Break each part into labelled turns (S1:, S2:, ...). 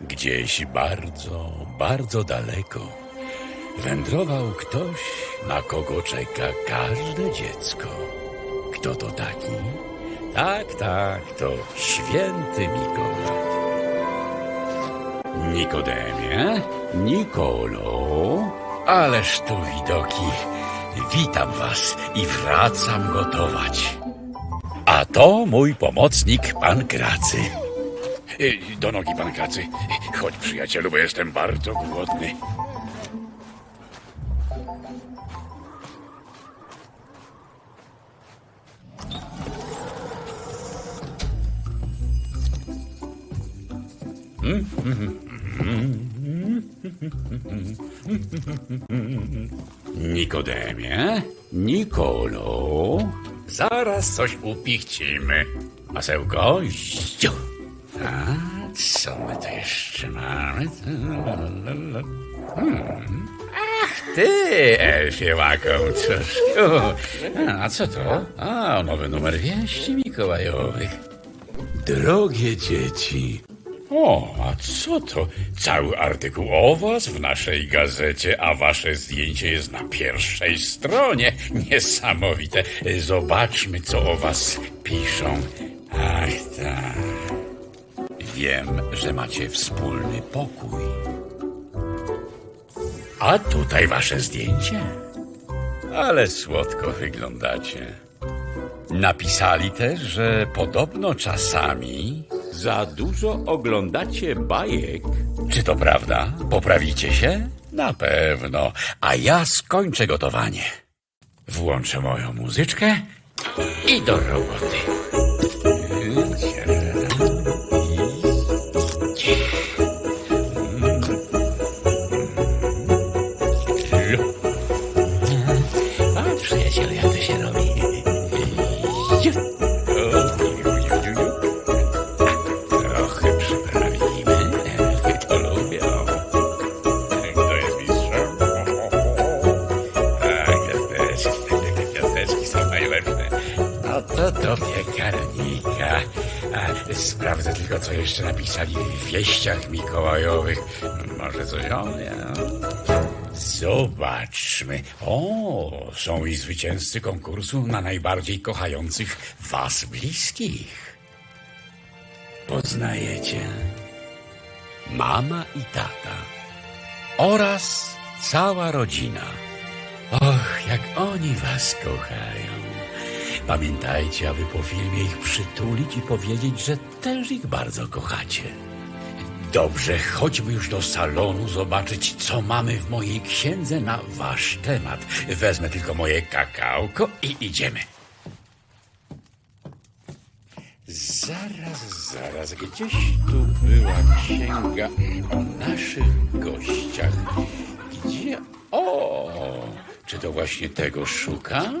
S1: Gdzieś bardzo, bardzo daleko wędrował ktoś, na kogo czeka każde dziecko. Kto to taki? Tak, tak, to święty Mikołaj. Nikodemie, Nikolo, ależ tu widoki. Witam was i wracam gotować. A to mój pomocnik, pan Kracy. Y, Do nogi, pan Kracy. Chodź, przyjacielu, bo jestem bardzo głodny. Nikodemie, Nikolo, zaraz coś upichcimy. Masełko, ziu. A co my tu jeszcze mamy? Hmm. Ach, ty, Elfie łakomczuszku. A co to? A, nowy numer wieści mikołajowych. Drogie dzieci, o, a co to? Cały artykuł o was w naszej gazecie, a wasze zdjęcie jest na pierwszej stronie. Niesamowite. Zobaczmy, co o was piszą. Ach, tak. Wiem, że macie wspólny pokój. A tutaj wasze zdjęcie. Ale słodko wyglądacie. Napisali też, że podobno czasami za dużo oglądacie bajek. Czy to prawda? Poprawicie się? Na pewno. A ja skończę gotowanie. Włączę moją muzyczkę i do roboty. A przyjacielu, jak to się robi? Trochę przyprawimy. To lubią. Kto jest mistrzem? A, gwiazdeczki, te gwiazdeczki są najlepsze. No to do piekarnika. A, sprawdzę tylko, co jeszcze napisali w wieściach mikołajowych. Może coś o mnie. Zobaczmy. O, są i zwycięzcy konkursu na najbardziej kochających was bliskich. Poznajecie mama i tata oraz cała rodzina. Och, jak oni was kochają. Pamiętajcie, aby po filmie ich przytulić i powiedzieć, że też ich bardzo kochacie. Dobrze, chodźmy już do salonu zobaczyć, co mamy w mojej księdze na wasz temat. Wezmę tylko moje kakałko i idziemy. Zaraz, zaraz, gdzieś tu była księga o naszych gościach. Gdzie? O, czy to właśnie tego szukam?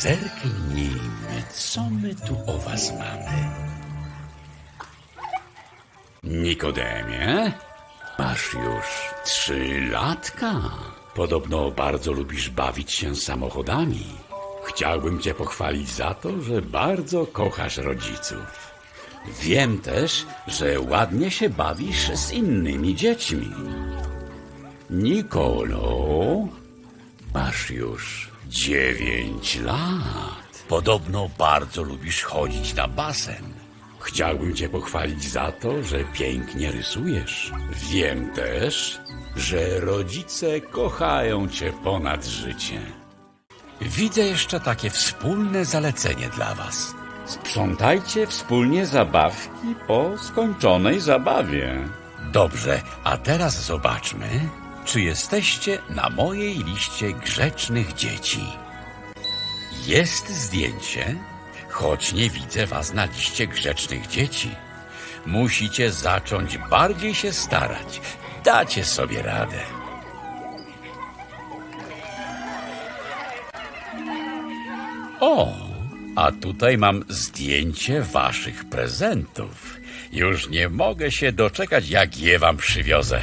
S1: Zerknijmy, co my tu o was mamy. Nikodemie, masz już trzy latka. Podobno bardzo lubisz bawić się samochodami. Chciałbym cię pochwalić za to, że bardzo kochasz rodziców. Wiem też, że ładnie się bawisz z innymi dziećmi. Nikolo, masz już dziewięć lat. Podobno bardzo lubisz chodzić na basen. Chciałbym cię pochwalić za to, że pięknie rysujesz. Wiem też, że rodzice kochają cię ponad życie. Widzę jeszcze takie wspólne zalecenie dla was. Sprzątajcie wspólnie zabawki po skończonej zabawie. Dobrze, a teraz zobaczmy, czy jesteście na mojej liście grzecznych dzieci. Jest zdjęcie, choć nie widzę was na liście grzecznych dzieci. Musicie zacząć bardziej się starać. Dacie sobie radę. O, a tutaj mam zdjęcie waszych prezentów. Już nie mogę się doczekać, jak je wam przywiozę.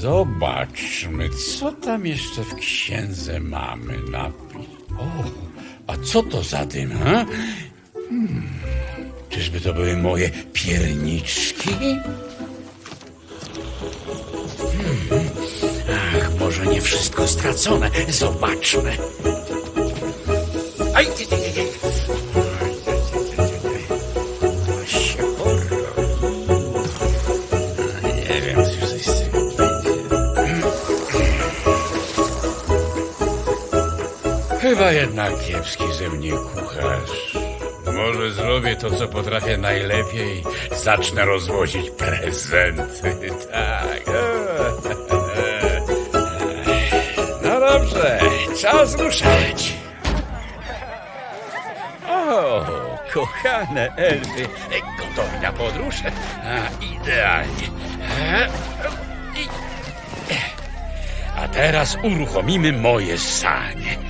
S1: Zobaczmy, co tam jeszcze w księdze mamy napis. O, a co to za dym, ha? Hmm, czyżby to były moje pierniczki? Hmm, ach, może nie wszystko stracone. Zobaczmy. Aj, ty, ty, ty. Nie wiem, Chyba jednak kiepski ze mnie kucharz. Może zrobię to, co potrafię najlepiej. Zacznę rozwozić prezenty. Tak. No dobrze, czas ruszać. O, kochane elfy, gotowi na podróż? A, idealnie. A teraz uruchomimy moje sanie.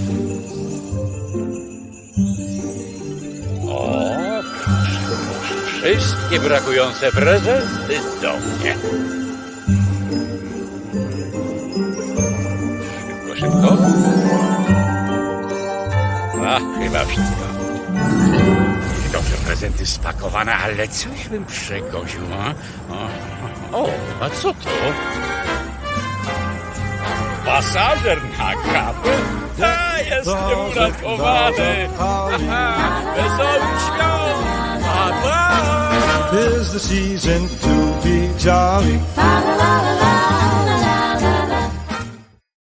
S1: Wszystkie brakujące prezenty do mnie. Szybko, szybko. A, chyba wszystko. Dobrze, prezenty spakowane, ale coś bym przegoził, a? O, a co to? Pasażer na kapę? A, jestem uratowany! Wesołych świąt! Pa!
S2: Tis the season to be jolly.
S3: La la la la.